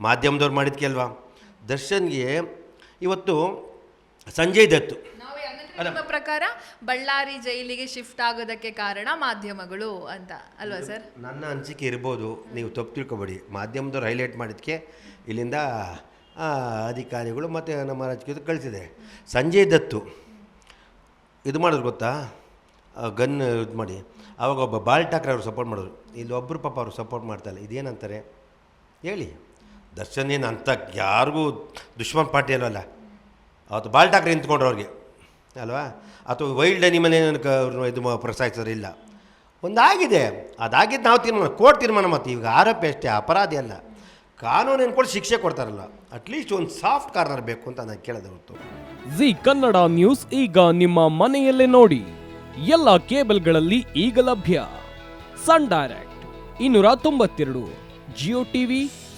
ಮಾಧ್ಯಮದವ್ರು ಮಾಡಿದ್ಕೆ ಅಲ್ವಾ? ದರ್ಶನ್ಗೆ ಇವತ್ತು ಸಂಜಯ್ ದತ್ತು ಪ್ರಕಾರ ಬಳ್ಳಾರಿ ಜೈಲಿಗೆ ಶಿಫ್ಟ್ ಆಗೋದಕ್ಕೆ ಕಾರಣ ಮಾಧ್ಯಮಗಳು ಅಂತ. ಅಲ್ವಾ ಸರ್? ನನ್ನ ಅನಿಸಿಕೆ ಇರ್ಬೋದು. ನೀವು ತಪ್ಪು ತಿಳ್ಕೊಬೇಡಿ. ಮಾಧ್ಯಮದವ್ರು ಹೈಲೈಟ್ ಮಾಡಿದ್ಕೆ ಇಲ್ಲಿಂದ ಅಧಿಕಾರಿಗಳು ಮತ್ತು ನಮ್ಮ ರಾಜಕೀಯದ ಕಳಿಸಿದೆ. ಸಂಜಯ್ ದತ್ತು ಇದು ಮಾಡಿದ್ರು ಗೊತ್ತಾ? ಗನ್ ಇದು ಮಾಡಿ. ಅವಾಗ ಒಬ್ಬ ಬಾಲ್ ಠಾಕ್ರೆ ಅವರು ಸಪೋರ್ಟ್ ಮಾಡಿದ್ರು. ಇಲ್ಲಿ ಒಬ್ಬರು ಪಾಪ ಅವರು ಸಪೋರ್ಟ್ ಮಾಡ್ತಾರೆ ಇದೇನಂತಾರೆ? ಹೇಳಿ. ದರ್ಶನ್ ಏನು ಅಂತ ಯಾರಿಗೂ ದುಶ್ಮನ್ ಪಾರ್ಟಿ ಅಲ್ವಲ್ಲ ಅವತ್ತು ಬಾಲ್ ಠಾಕ್ರೆ ನಿಂತ್ಕೊಂಡ್ರು ಅವ್ರಿಗೆ, ಅಲ್ವಾ? ಅಥವಾ ವೈಲ್ಡ್ ಅನಿಮಲ್ ಏನು ಇದು ಮಾ- ಪ್ರೋತ್ಸಾಹಿಸೋರು ಇಲ್ಲ. ಒಂದಾಗಿದೆ. ಅದಾಗಿದ್ದು ನಾವು ತೀರ್ಮಾನ, ಕೋರ್ಟ್ ತೀರ್ಮಾನ ಮತ್ತು, ಈಗ ಆರೋಪಿ ಅಷ್ಟೇ, ಅಪರಾಧಿ ಅಲ್ಲ. ಕಾನೂನು ಅನ್ಕೊಂಡು ಶಿಕ್ಷೆ ಕೊಡ್ತಾರಲ್ಲ ಅಟ್ಲೀಸ್ಟ್ ಒಂದು ಸಾಫ್ಟ್ ಕಾರ್ನರ್ ಬೇಕು ಅಂತ ನಾನು ಕೇಳೋದು ಹೊರತು. ಜಿ ಕನ್ನಡ ನ್ಯೂಸ್ ಈಗ ನಿಮ್ಮ ಮನೆಯಲ್ಲೇ ನೋಡಿ. ಎಲ್ಲ ಕೇಬಲ್ಗಳಲ್ಲಿ ಈಗ ಲಭ್ಯ. ಸನ್ ಡೈರೆಕ್ಟ್, ಇನ್ನೂರ ತೊಂಬತ್ತೆರಡು, ಜಿಯೋ ಟಿವಿ